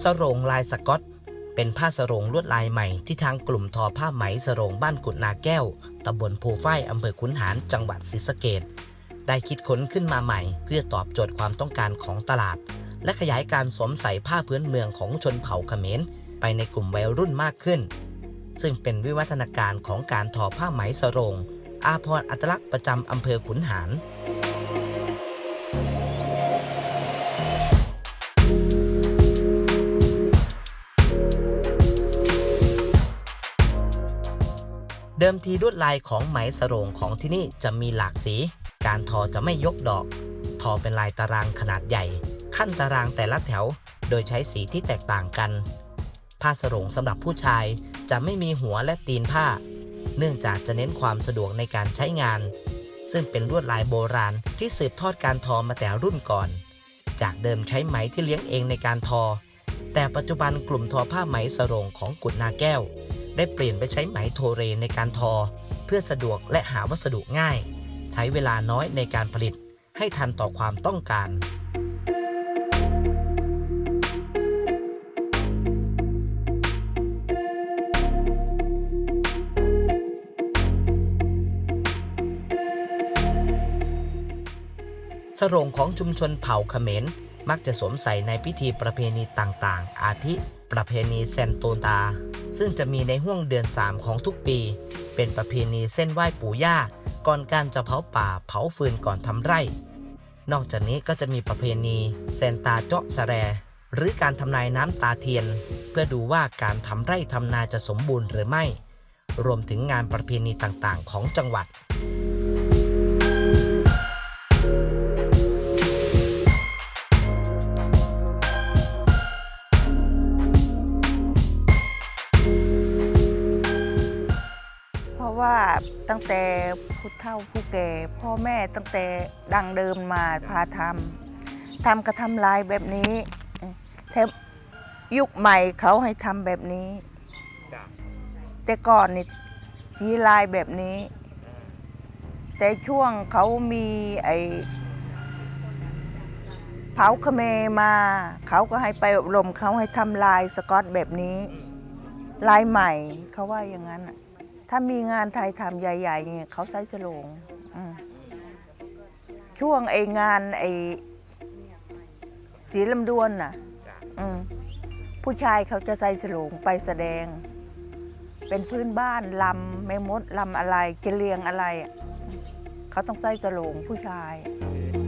สรงลายสกอต เป็นผ้าสรงลวดลายใหม่ที่ทางกลุ่มทอผ้าไหมสรงบ้านกุดนาแก้วตำบลโพฝ้ายอำเภอขุนหารจังหวัดศรีสะเกดได้คิดค้นขึ้นมาใหม่ เพื่อตอบโจทย์ความต้องการของตลาด และขยายการสวมใส่ผ้าพื้นเมืองของชนเผ่าเขมรไปในกลุ่มวัยรุ่นมากขึ้น ซึ่งเป็นวิวัฒนาการของการทอผ้าไหมสรงอาพรอัตลักษณ์ประจำอำเภอขุนหาร เดิมทีลวดลายของไหมสรงของที่นี่จะมีหลากสี การทอจะไม่ยกดอก ทอเป็นลายตารางขนาดใหญ่ ขั้นตารางแต่ละแถว โดยใช้สีที่แตกต่างกัน ผ้าสรงสำหรับผู้ชายจะไม่มีหัวและตีนผ้า เนื่องจากจะเน้นความสะดวกในการใช้งาน ซึ่งเป็นลวดลายโบราณที่สืบทอดการทอมาแต่รุ่นก่อน จากเดิมใช้ไหมที่เลี้ยงเองในการทอ แต่ปัจจุบันกลุ่มทอผ้าไหมสรงของกุดนาแก้ว ได้เปลี่ยนไปใช้ไหมโทเรในการทอ เพื่อสะดวกและหาวัสดุง่าย ใช้เวลาน้อยในการผลิต ให้ทันต่อความต้องการสรงของชุมชนเผ่าเขมรมักจะสวมใส่ในพิธีประเพณีต่างๆ อาทิ ประเพณีเซนโตนตา ซึ่งจะมีในห่วงเดือน 3 ของทุกปี เป็นประเพณีเส้นไหว้ปู่ย่า ก่อนการจะเผาป่าเผาฟืนก่อนทำไร่ นอกจากนี้ก็จะมีประเพณีเซนตาเจาะสะแร หรือการทำนายน้ำตาเทียน เพื่อดูว่าการทำไร่ทำนาจะสมบูรณ์หรือไม่ รวมถึงงานประเพณีต่างๆ ของจังหวัด ว่าตั้งแต่ผู้เฒ่าผู้แก่ พ่อแม่ตั้งแต่ดังเดิมมาพาทำทำกระทำลายแบบนี้แทบยุคใหม่เขาให้ทำแบบนี้ แต่ก่อนนี่สีลายแบบนี้ แต่ช่วงเขามีไอ้เผาเมมา เขาก็ให้ไปอบรมเขาให้ทำลายสกอตแบบนี้ ลายใหม่เขาว่าอย่างนั้นน่ะ ถ้ามีงานไทยทำใหญ่ๆเนี่ยเขาใส่สโลงอืมช่วงไองานไอสีลำดวนน่ะ อืมผู้ชายเขาจะใส่สโลงไปแสดง เป็นพื้นบ้านลำไม่มดลำอะไรจะเลียงอะไรอะเขาต้องใส่สโลงผู้ชายอ